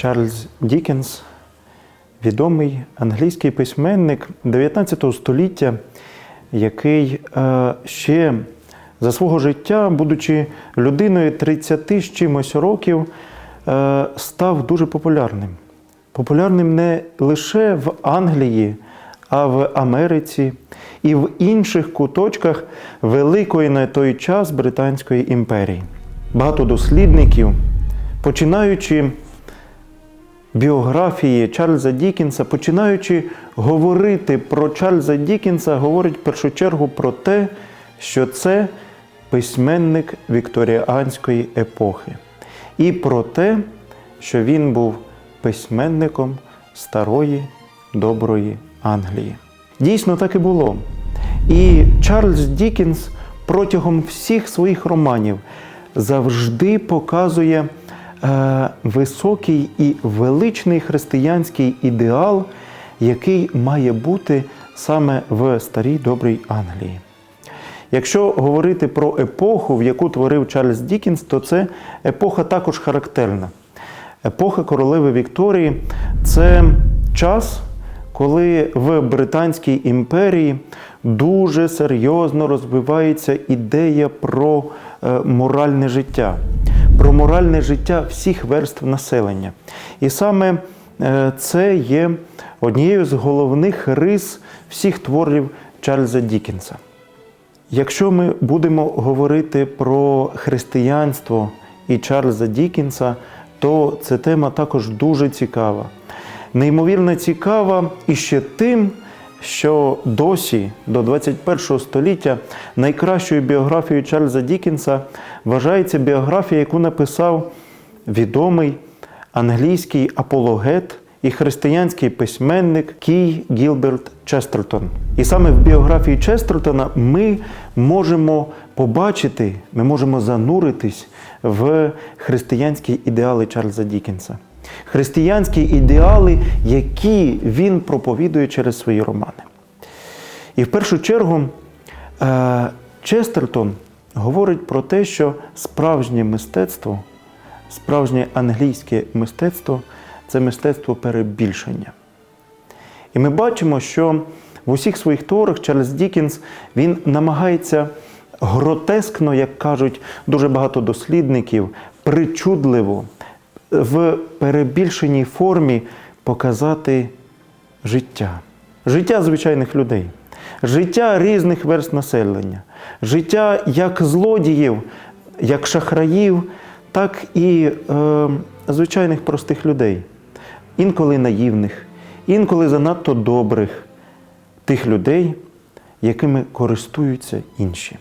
Чарльз Дікенс, відомий англійський письменник 19 століття, який е, ще за свого життя, будучи людиною 30 з чимось років, е, став дуже популярним. Популярним не лише в Англії, а в Америці і в інших куточках великої на той час Британської імперії. Багато дослідників, починаючи біографії Чарльза Дікінса, починаючи говорити про Чарльза Дікінса, говорять в першу чергу про те, що це письменник вікторіанської епохи, і про те, що він був письменником старої доброї Англії. Дійсно, так і було. І Чарльз Дікінс протягом всіх своїх романів завжди показує високий і величний християнський ідеал, який має бути саме в старій добрій Англії. Якщо говорити про епоху, в яку творив Чарльз Дікінс, то це епоха також характерна. Епоха королеви Вікторії це час, коли в Британській імперії дуже серйозно розвивається ідея про е, моральне життя, про моральне життя всіх верств населення. І саме е, це є однією з головних рис всіх творів Чарльза Дікінса. Якщо ми будемо говорити про християнство і Чарльза Дікінса, то ця тема також дуже цікава. Неймовірно цікава і ще тим, що досі, до 21 століття, найкращою біографією Чарльза Дікінса вважається біографія, яку написав відомий англійський апологет і християнський письменник Кій Гілберт Честертон. І саме в біографії Честертона ми можемо побачити, ми можемо зануритись в християнські ідеали Чарльза Дікінса. Християнські ідеали, які він проповідує через свої романи. І в першу чергу е, Честертон говорить про те, що справжнє мистецтво, справжнє англійське мистецтво це мистецтво перебільшення. І ми бачимо, що в усіх своїх творах Чарльз Дікінс він намагається гротескно, як кажуть дуже багато дослідників, причудливо в перебільшеній формі показати життя, життя звичайних людей, життя різних верст населення, життя як злодіїв, як шахраїв, так і е, звичайних простих людей, інколи наївних, інколи занадто добрих, тих людей, якими користуються інші.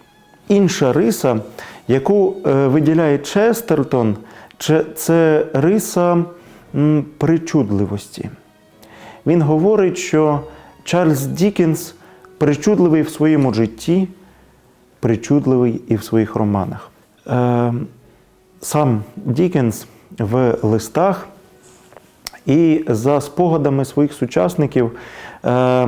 Інша риса, яку е, виділяє Честертон, це- риса причудливості. Він говорить, що Чарльз Дікінс причудливий в своєму житті, причудливий і в своїх романах. Е, сам Дікенс в листах і за спогадами своїх сучасників е,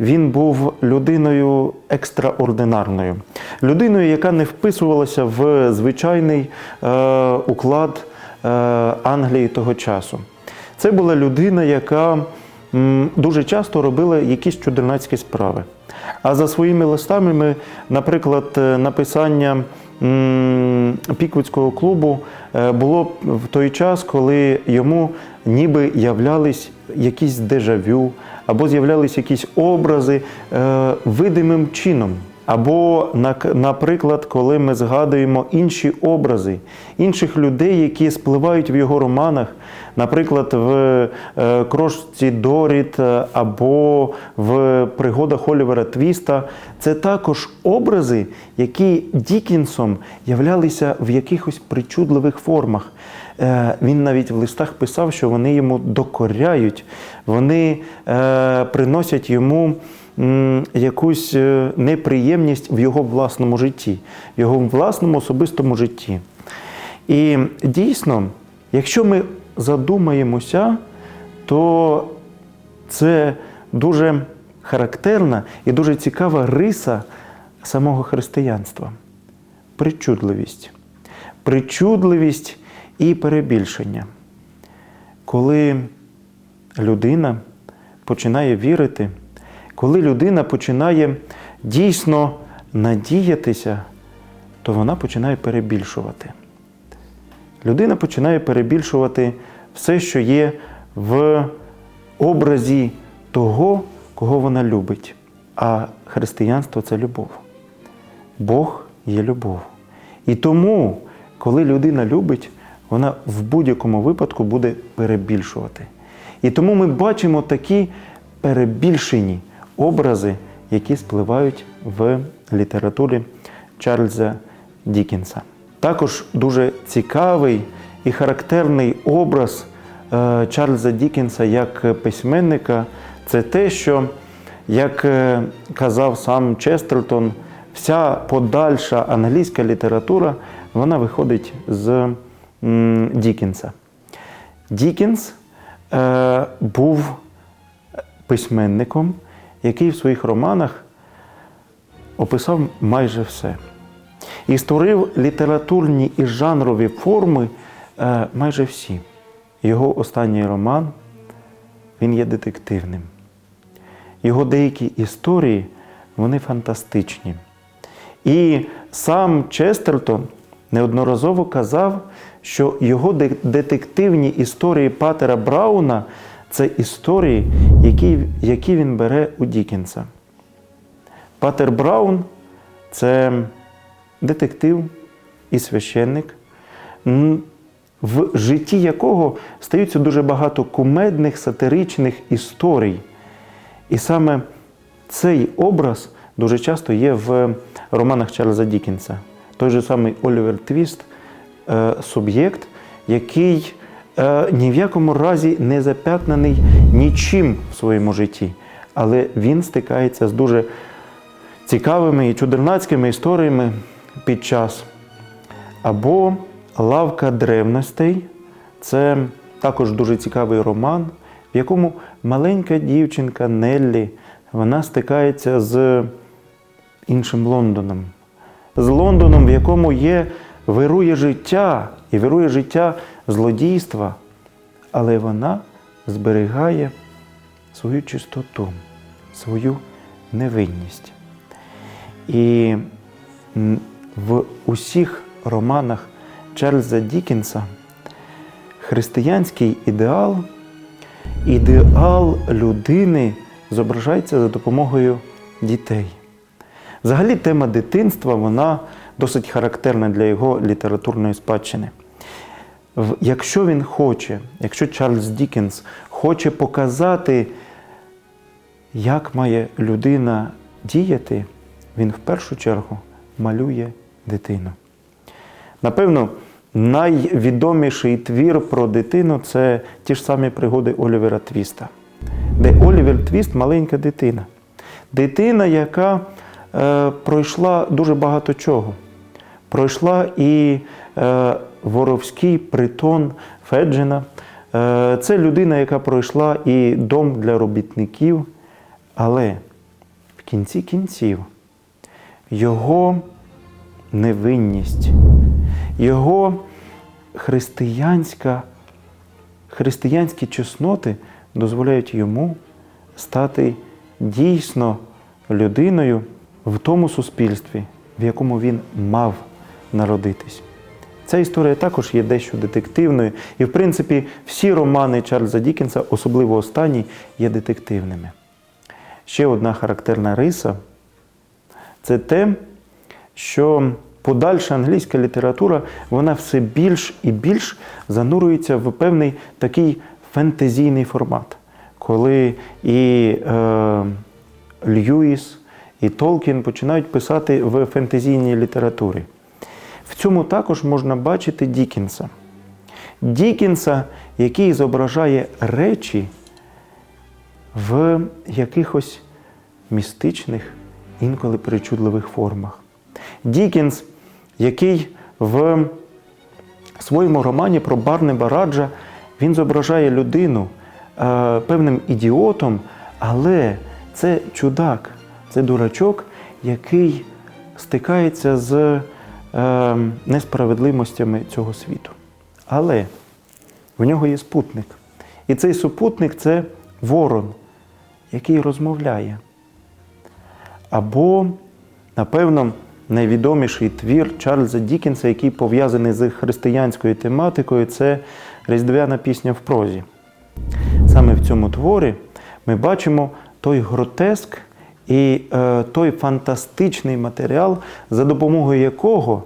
він був людиною екстраординарною, людиною, яка не вписувалася в звичайний е, уклад е, Англії того часу. Це була людина, яка м, дуже часто робила якісь чудернацькі справи. А за своїми листами ми, наприклад, е, написання м, Піквудського клубу е, було в той час, коли йому ніби являлись якісь дежавю, або з'являлись якісь образи е, видимим чином. Або, наприклад, коли ми згадуємо інші образи інших людей, які спливають в його романах, наприклад, в е, крошці Доріт е, або в пригодах Олівера Твіста, це також образи, які Дікінсом являлися в якихось причудливих формах. Е, Він навіть в листах писав, що вони йому докоряють, вони приносять йому якусь е, неприємність в його власному житті, в його власному особистому житті. І дійсно, якщо ми задумаємося, то це дуже характерна і дуже цікава риса самого християнства причудливість. Причудливість і перебільшення. коли людина починає вірити, коли людина починає дійсно надіятися, то вона починає перебільшувати. Людина починає перебільшувати все, що є в образі того, кого вона любить. А християнство це любов. Бог є любов. І тому, коли людина любить, вона в будь-якому випадку буде перебільшувати. І тому ми бачимо такі перебільшені образи, які спливають в літературі Чарльза Дікінса. Також дуже цікавий і характерний образ е, Чарльза Дікінса як письменника це те, що, як е, казав сам Честертон, вся подальша англійська література вона виходить з Дікінса. Дікінс е, був письменником, який в своїх романах описав майже все. І створив літературні і жанрові форми е, майже всі. Його останній роман він є детективним. Його деякі історії вони фантастичні. І сам Честертон неодноразово казав, що його детективні історії Патера Брауна це історії, які, які він бере у Дікінса. Патер Браун це детектив і священник, в житті якого стаються дуже багато кумедних, сатиричних історій. І саме цей образ дуже часто є в романах Чарльза Дікінса. Той же самий Олівер Твіст е, суб'єкт, який ні в якому разі не запятнаний нічим в своєму житті, але він стикається з дуже цікавими і чудернацькими історіями під час. Або Лавка древностей це також дуже цікавий роман, в якому маленька дівчинка Неллі вона стикається з іншим Лондоном. З Лондоном, в якому є, вирує життя і вирує життя злодійства, але вона зберігає свою чистоту, свою невинність. І в усіх романах Чарльза Дікінса християнський ідеал, ідеал людини зображається за допомогою дітей. Взагалі, тема дитинства вона досить характерна для його літературної спадщини. Якщо він хоче, якщо Чарльз Дікінс хоче показати, як має людина діяти, він в першу чергу малює дитину. Напевно, найвідоміший твір про дитину це ті ж самі пригоди Олівера Твіста, де Олівер Твіст маленька дитина. Дитина, яка е, пройшла дуже багато чого. Пройшла і е, воровський притон Феджина. Е, це людина, яка пройшла і дом для робітників. Але в кінці кінців його невинність, його християнська, християнські чесноти дозволяють йому стати дійсно людиною в тому суспільстві, в якому він мав народитись. Ця історія також є дещо детективною, і, в принципі, всі романи Чарльза Дікінса, особливо останні, є детективними. Ще одна характерна риса це те, що подальша англійська література вона все більш і більш занурюється в певний такий фентезійний формат, коли і е, Льюіс, і Толкін починають писати в фентезійній літературі. В цьому також можна бачити Дікінса. Дікінса, який зображає речі в якихось містичних, інколи причудливих формах. Дікінс, який в своєму романі про Барне Бараджа він зображає людину е, певним ідіотом, але це чудак, це дурачок, який стикається з несправедливостями цього світу. Але в нього є спутник. І цей супутник це ворон, який розмовляє. Або, напевно, найвідоміший твір Чарльза Дікінса, який пов'язаний з християнською тематикою, це Різдвяна пісня в прозі. Саме в цьому творі ми бачимо той гротеск і е, той фантастичний матеріал, за допомогою якого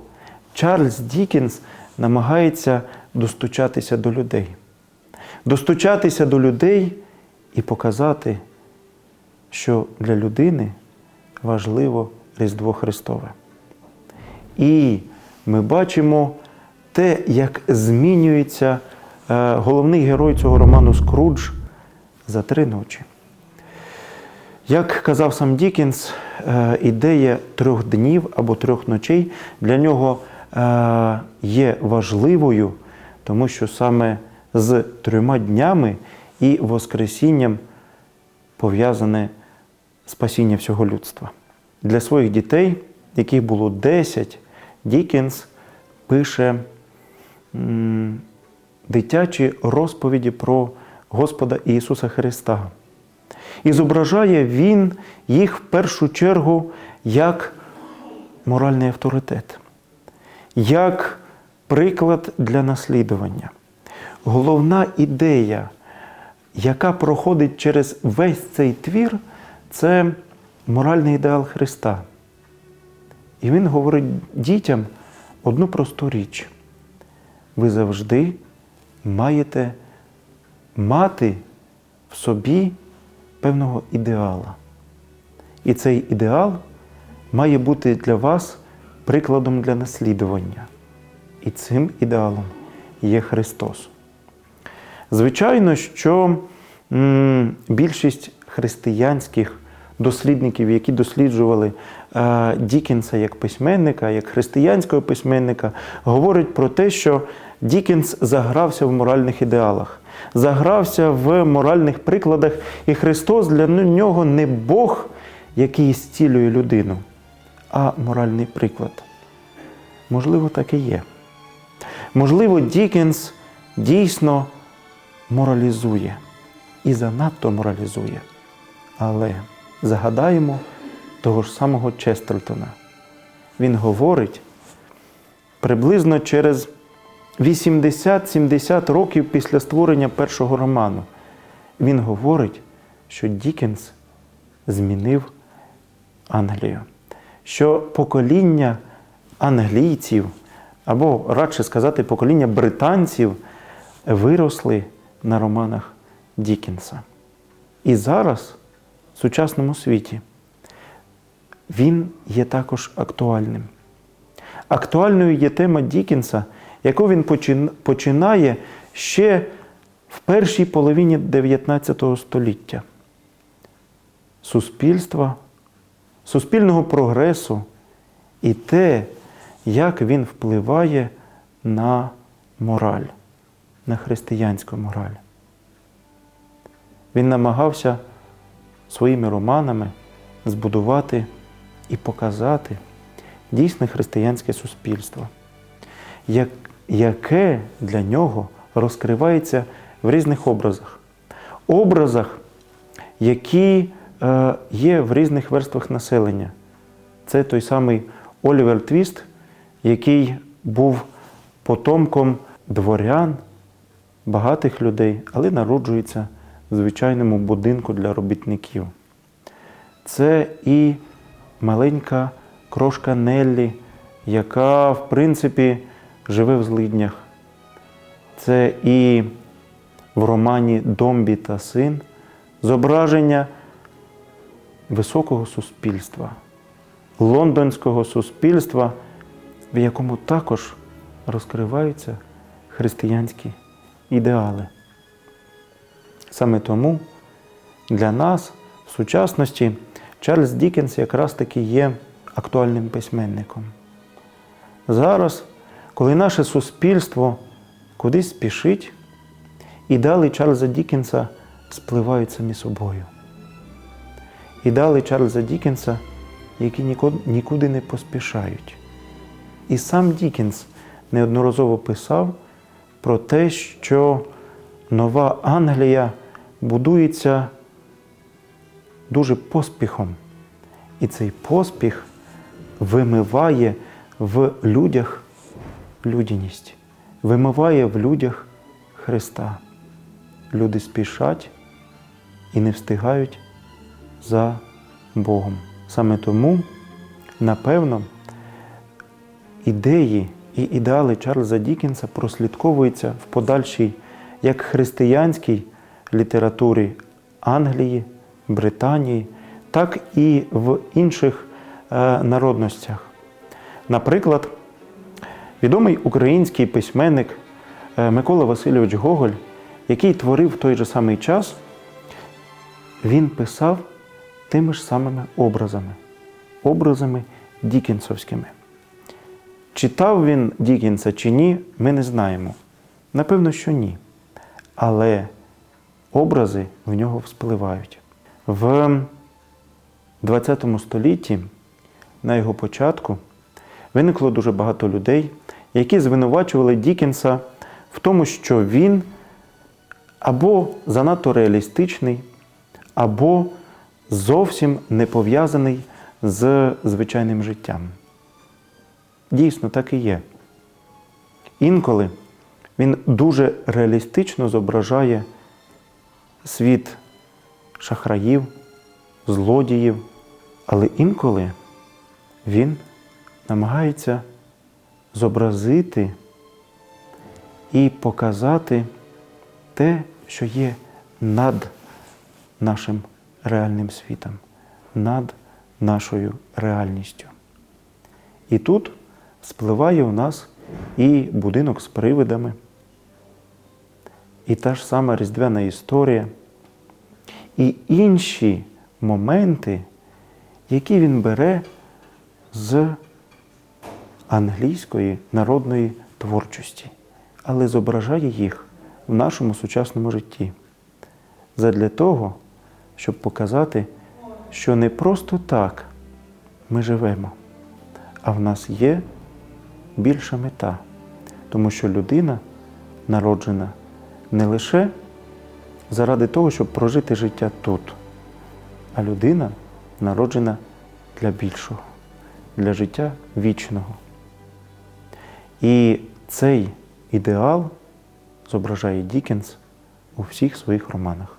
Чарльз Дікінс намагається достучатися до людей. Достучатися до людей і показати, що для людини важливо Різдво Христове. І ми бачимо те, як змінюється е, головний герой цього роману Скрудж за три ночі. Як казав сам Дікінс, е, ідея трьох днів або трьох ночей для нього е, є важливою, тому що саме з трьома днями і Воскресінням пов'язане спасіння всього людства. Для своїх дітей, яких було 10, Дікінс пише дитячі розповіді про Господа Ісуса Христа. І зображає він їх в першу чергу як моральний авторитет, як приклад для наслідування. Головна ідея, яка проходить через весь цей твір, це моральний ідеал Христа. І він говорить дітям одну просту річ. Ви завжди маєте мати в собі певного ідеала. І цей ідеал має бути для вас прикладом для наслідування. І цим ідеалом є Христос. Звичайно, що більшість християнських дослідників, які досліджували Дікінса як письменника, як християнського письменника, говорять про те, що Дікінс загрався в моральних ідеалах, загрався в моральних прикладах, і Христос для нього не Бог, який зцілює людину, а моральний приклад. Можливо, так і є. Можливо, Дікінс дійсно моралізує і занадто моралізує. Але загадаємо того ж самого Честертона. Він говорить приблизно через 80-70 років після створення першого роману. Він говорить, що Дікенс змінив Англію, що покоління англійців, або радше сказати, покоління британців виросли на романах Дікенса. І зараз в сучасному світі він є також актуальним. Актуальною є тема Дікенса, яку він починає ще в першій половині 19 століття. Суспільства, суспільного прогресу і те, як він впливає на мораль, на християнську мораль. Він намагався своїми романами збудувати і показати дійсне християнське суспільство, яке для нього розкривається в різних образах. Образах, які е, є в різних верствах населення. Це той самий Олівер Твіст, який був потомком дворян, багатих людей, але народжується в звичайному будинку для робітників. Це і маленька крошка Неллі, яка, в принципі, живе в злиднях. Це і в романі Домбі та син зображення високого суспільства, лондонського суспільства, в якому також розкриваються християнські ідеали. Саме тому для нас в сучасності Чарльз Дікенс якраз таки є актуальним письменником. Зараз, коли наше суспільство кудись спішить, ідеали Чарльза Дікенса спливають самі собою. Ідеали Чарльза Дікенса, які нікуди не поспішають. І сам Дікенс неодноразово писав про те, що нова Англія будується дуже поспіхом. І цей поспіх вимиває в людях людяність, вимиває в людях Христа. Люди спішать і не встигають за Богом. Саме тому, напевно, ідеї і ідеали Чарльза Дікінса прослідковуються в подальшій як християнській літературі Англії, Британії, так і в інших е, народностях. Наприклад, відомий український письменник е, Микола Васильович Гоголь, який творив в той же самий час, він писав тими ж самими образами, образами дікінсовськими. Читав він Дікінса чи ні, ми не знаємо. Напевно, що ні. Але образи в нього вспливають. В ХХ столітті, на його початку, виникло дуже багато людей, які звинувачували Дікінса в тому, що він або занадто реалістичний, або зовсім не пов'язаний з звичайним життям. Дійсно, так і є. Інколи він дуже реалістично зображає світ шахраїв, злодіїв, але інколи він намагається зобразити і показати те, що є над нашим реальним світом, над нашою реальністю. І тут спливає у нас і будинок з привидами, і та ж сама різдвяна історія, і інші моменти, які він бере з англійської народної творчості, але зображає їх в нашому сучасному житті. Задля того, щоб показати, що не просто так ми живемо, а в нас є більша мета, тому що людина народжена не лише заради того, щоб прожити життя тут, а людина народжена для більшого, для життя вічного. І цей ідеал зображає Дікенс у всіх своїх романах.